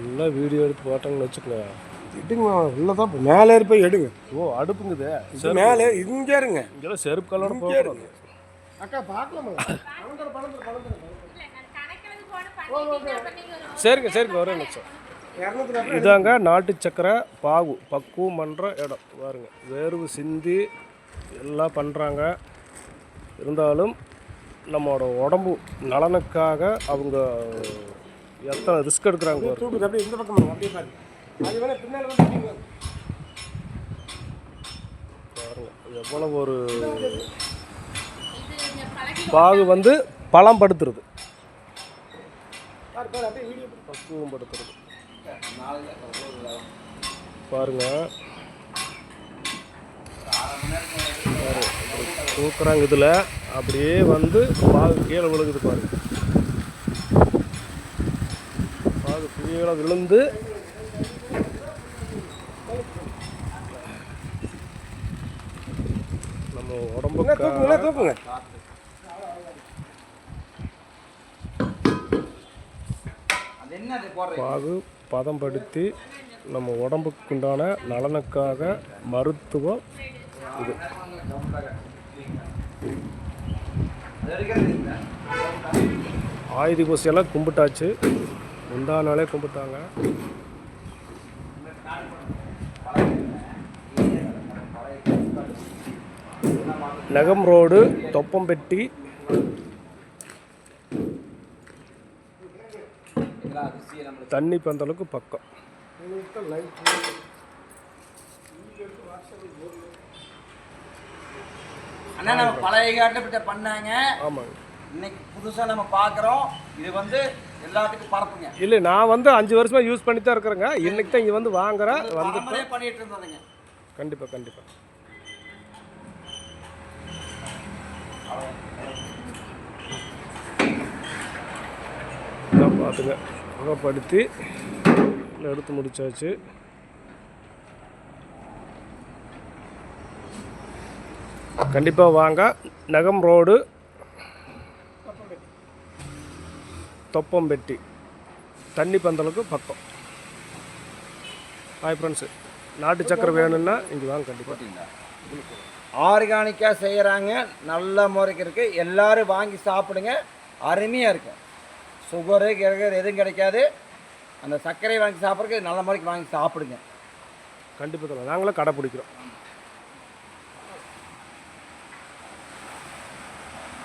எல்லாம் வீடியோ எடுத்து போட்டாங்கன்னு வச்சுக்கோங்க. எடுங்க உள்ள தான் மேலே ஏறி போய் எடுங்க. ஓ அடுப்புங்குது. மேலே இங்கே இருங்க. இங்கெல்லாம் செருப்பு கலர் இங்கே போகணும் இருங்க. அக்கா பார்க்கலாமா? சரிங்க சரிங்க ஒரே நிமிஷம். இதாங்க நாட்டு சக்கரை பாகு பக்குவம் பண்ணுற இடம். பாருங்க வேர்வு சிந்தி எல்லாம் பண்ணுறாங்க இருந்தாலும் நம்மளோட உடம்பு நலனுக்காக அவங்க எத்தனை ரிஸ்க் எடுக்கிறாங்க தூக்குது அப்படியே இந்த பக்கம் அப்படியே பாருங்க அது வேணா பின்னால். பாருங்க எவ்வளோ ஒரு பாகு வந்து பழம் படுத்துறது பாரு பாரு பக்குவம் படுத்துறது பாருங்க. பாரு, தூக்குறாங்க இதில். அப்படியே வந்து பாகு கீழே விழுகுது பாருங்க பாகு கீழே விழுந்து. நம்ம உடம்புக்கு தூக்குங்க தூக்குங்க. பாகு பதம்படுத்தி நம்ம உடம்புக்கு உண்டான நலனுக்காக மருத்துவம் இது. ஆயுத பூசையெல்லாம் கும்பிட்டாச்சு. முந்தா நாளே கும்பிட்டாங்க. நகம் ரோடு தொப்பம்பெட்டி. தண்ணி பந்தலுக்கு பக்கம். அண்ணா நம்ம பழைய காட்டுப்பிட்ட பண்ணாங்க. ஆமாங்க. இன்னைக்கு புதுசா நம்ம பார்க்குறோம் இது வந்து எல்லாத்துக்கும் பரப்புங்க. இல்லை நான் வந்து அஞ்சு வருஷமாக யூஸ் பண்ணி தான் இருக்கிறேங்க. இன்னைக்கு தான் இங்கே வந்து வாங்குறேன். வந்து பண்ணிட்டு இருந்தோங்க கண்டிப்பாக கண்டிப்பாக பார்த்துங்க சுகப்படுத்தி எடுத்து முடிச்சாச்சு. கண்டிப்பாக வாங்க. நகம் ரோடு. தொப்பம்பெட்டி. தண்ணி பந்தலுக்கு பக்கம். ஹாய் ஃப்ரெண்ட்ஸு நாட்டு சக்கரை வேணும்னா இங்கே வாங்க கண்டிப்பாக ஆர்கானிக்காக செய்கிறாங்க நல்ல முறைக்கு இருக்குது எல்லாரும் வாங்கி சாப்பிடுங்க. அருமையாக இருக்கும். சுகரு கிரகர் எதுவும் கிடைக்காது. அந்த சர்க்கரை வாங்கி சாப்பிட்றதுக்கு நல்ல முறைக்கு வாங்கி சாப்பிடுங்க. கண்டிப்பாக நாங்களும் கடை பிடிக்கிறோம்.